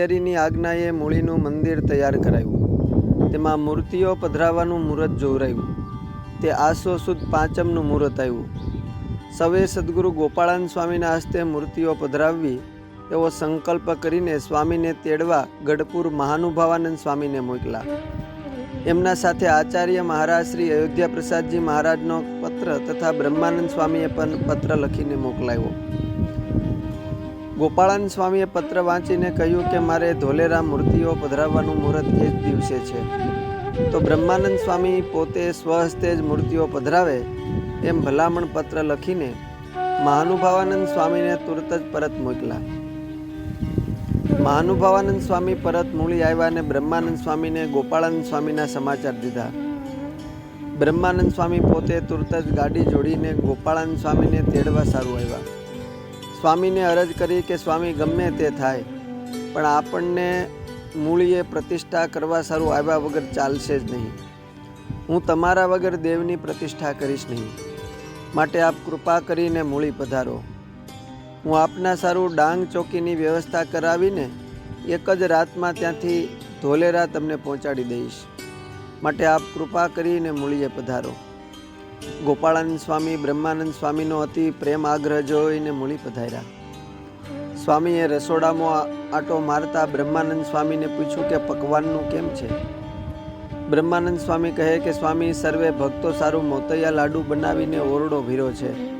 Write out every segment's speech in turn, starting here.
હરિની આજ્ઞાએ મૂળીનું મંદિર તૈયાર કરાયું. તેમાં મૂર્તિઓ પધરાવવાનું મુહૂર્ત જોરાયું તે આસો સુદ પાંચમનું મુહૂર્ત આવ્યું. સવે સદગુરુ ગોપાળાન સ્વામીના હસ્તે મૂર્તિઓ પધરાવવી એવો સંકલ્પ કરીને સ્વામીને તેડવા ગઢપુર મહાનુભાવાનંદ સ્વામીને મોકલા. એમના સાથે આચાર્ય મહારાજ શ્રી અયોધ્યા પ્રસાદજી મહારાજનો પત્ર તથા બ્રહ્માનંદ સ્વામીએ પણ પત્ર લખીને મોકલાવ્યો ગોપાળાન સ્વામીએ પત્ર વાંચીને કહ્યું કે, મારે ધોલેરા મૂર્તિઓ પધરાવવાનું મુહૂર્ત એ જ દિવસે છે. તો બ્રહ્માનંદ સ્વામી પોતે સ્વહસ્તે જ મૂર્તિઓ પધરાવે એમ ભલામણ પત્ર લખીને મહાનુભાવાનંદ સ્વામીને તુરત જ પરત મોકલા. મહાનુભાવાનંદ સ્વામી પરત મૂળી આવ્યા અને બ્રહ્માનંદ સ્વામીને ગોપાળાનંદ સ્વામીના સમાચાર દીધા. બ્રહ્માનંદ સ્વામી પોતે તુરત જ ગાડી જોડીને ગોપાળાનંદ સ્વામીને તેડવા સારું આવ્યા. સ્વામીને અરજ કરી કે સ્વામી ગમે તે થાય, પણ આપણને મૂળીએ પ્રતિષ્ઠા કરવા સારું આવ્યા વગર ચાલશે જ નહીં. હું તમારા વગર દેવની પ્રતિષ્ઠા કરીશ નહીં. માટે આપ કૃપા કરીને મૂળી પધારો. હું આપના સારું ડાંગ ચોકીની વ્યવસ્થા કરાવીને એક જ રાતમાં ત્યાંથી ધોલેરા તમને પહોંચાડી દઈશ. માટે આપ કૃપા કરીને મૂળીએ પધારો. ગોપાળાનંદ સ્વામી, બ્રહ્માનંદ સ્વામીનો અતિ પ્રેમ આગ્રહ જોઈને મૂળી પધાર્યા. સ્વામીએ રસોડામાં આટો મારતા બ્રહ્માનંદ સ્વામીને પૂછ્યું કે પકવાનનું કેમ છે? બ્રહ્માનંદ સ્વામી કહે કે, સ્વામી, સર્વે ભક્તો સારું મોતૈયા લાડુ બનાવીને ઓરડો ભીરો છે.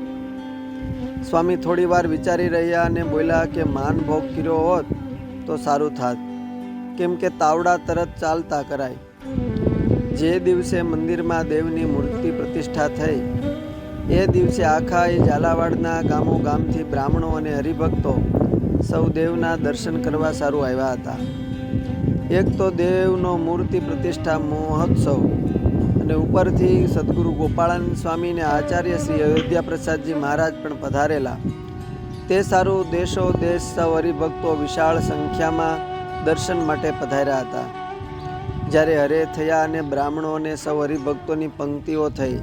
સ્વામી થોડી વાર વિચારી રહ્યા અને બોલ્યા કે, માન ભોગ કર્યો હોત તો સારું થાત. કેમ કે તાવડા તરત ચાલતા કરાય. જે દિવસે મંદિરમાં દેવની મૂર્તિ પ્રતિષ્ઠા થઈ, એ દિવસે આખા એ ઝાલાવાડના ગામો ગામથી બ્રાહ્મણો અને હરિભક્તો સૌ દેવના દર્શન કરવા સારું આવ્યા હતા. એક તો દેવનો મૂર્તિ પ્રતિષ્ઠા મહોત્સવ અને ઉપરથી સદગુરુ ગોપાળાનંદ સ્વામીને આચાર્ય શ્રી અયોધ્યા પ્રસાદજી મહારાજ પણ પધારેલા. તે સારું દેશો, દેશ, સૌ હરિભક્તો વિશાળ સંખ્યામાં દર્શન માટે પધાર્યા હતા. જ્યારે હરે થયા અને બ્રાહ્મણો અને સૌ હરિભક્તોની પંક્તિઓ થઈ,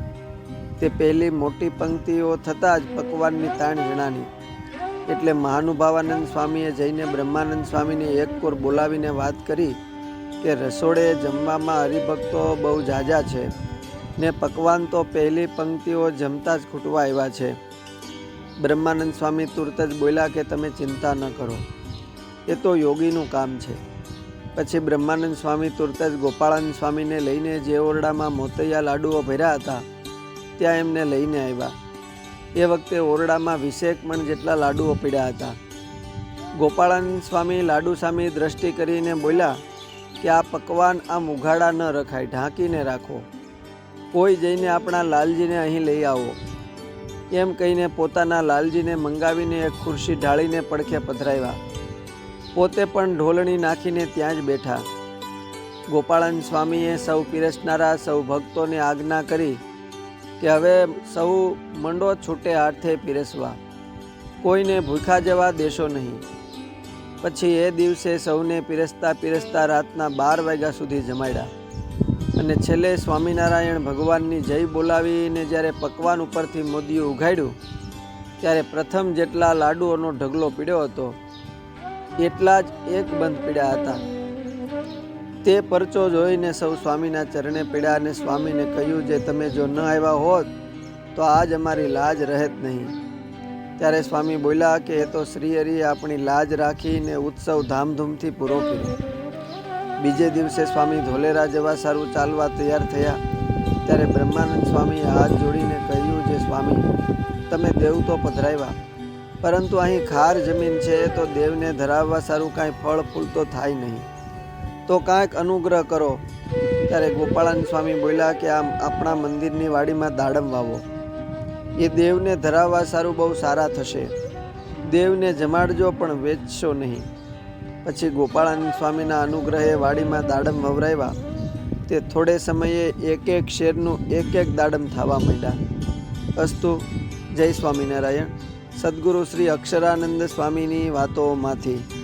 તે પહેલી મોટી પંક્તિઓ થતાં જ પકવાનની તાણ જણાની એટલે મહાનુભાવાનંદ સ્વામીએ જઈને બ્રહ્માનંદ સ્વામીને એક કોર બોલાવીને વાત કરી કે રસોડે જમવામાં હરિભક્તો બહુ ઝાઝા છે ને પકવાન તો પહેલી પંક્તિઓ જમતા જ ખૂટવા આવ્યા છે. બ્રહ્માનંદ સ્વામી તુરત જ બોલ્યા કે તમે ચિંતા ન કરો, એ તો યોગીનું કામ છે. પછી બ્રહ્માનંદ સ્વામી તુરત જ ગોપાળાનંદ સ્વામીને લઈને જે ઓરડામાં મોતૈયા લાડુઓ ભર્યા હતા, ત્યાં એમને લઈને આવ્યા. એ વખતે ઓરડામાં વીસેક મણ જેટલા લાડુઓ પીડ્યા હતા. ગોપાળાનંદ સ્વામી લાડુ સામે દ્રષ્ટિ કરીને બોલ્યા કે આ પકવાન આમ ઉઘાડા ન રખાય, ઢાંકીને રાખો. કોઈ જઈને આપણા લાલજીને અહીં લઈ આવો. એમ કહીને પોતાના લાલજીને મંગાવીને એક ખુરશી ઢાળીને પડખે પધરાવ્યા. પોતે પણ ઢોલણી નાખીને ત્યાં જ બેઠા. ગોપાળન સ્વામીએ સૌ પીરસનારા, સૌ ભક્તોને આજ્ઞા કરી કે હવે સૌ મંડો છૂટે હાથે પીરસવા. કોઈને ભૂખા જવા દેશો નહીં. પછી એ દિવસે સૌને પીરસતા પીરસતા રાતના બાર વાગ્યા સુધી જમાડ્યા અને છેલ્લે સ્વામિનારાયણ ભગવાનની જય બોલાવીને જ્યારે પકવાન ઉપરથી મોદીઓ ઉઘાડ્યું, ત્યારે પ્રથમ જેટલા લાડુઓનો ઢગલો પીડ્યો હતો એટલા જ એક બંધ પીડ્યા હતા. તે પરચો જોઈને સૌ સ્વામીના ચરણે પીડ્યા અને સ્વામીને કહ્યું, જે તમે જો ન આવ્યા હોત, તો આજ અમારી લાજ રહેત નહીં. ત્યારે સ્વામી બોલ્યા કે, એ તો શ્રી હરિએ આપણી લાજ રાખીને ઉત્સવ ધામધૂમથી પૂરો કર્યો. બીજે દિવસે સ્વામી ધોલેરા જવા સારું ચાલવા તૈયાર થયા. ત્યારે બ્રહ્માનંદ સ્વામીએ હાથ જોડીને કહ્યું, જે સ્વામી, તમે દેવ તો પધરાવ્યા. પરંતુ અહીં ખાર જમીન છે તો દેવને ધરાવવા સારું કાંઈ ફળ ફૂલ તો થાય નહીં. તો કાંઈક અનુગ્રહ કરો. ત્યારે ગોપાળાન સ્વામી બોલ્યા કે આમ આપણા મંદિરની વાડીમાં દાડમ વાવો. એ દેવને ધરાવવા સારું બહુ સારા થશે. દેવને જમાડજો પણ વેચશો નહીં. પછી ગોપાળાન સ્વામીના અનુગ્રહે વાડીમાં દાડમ વવરાવ્યા તે થોડે સમયે એક એક શેરનું એક એક દાડમ થવા માંડ્યા. અસ્તુ, જય સ્વામિનારાયણ. સદગુરુ શ્રી અક્ષરાનંદ સ્વામીની વાતોમાંથી.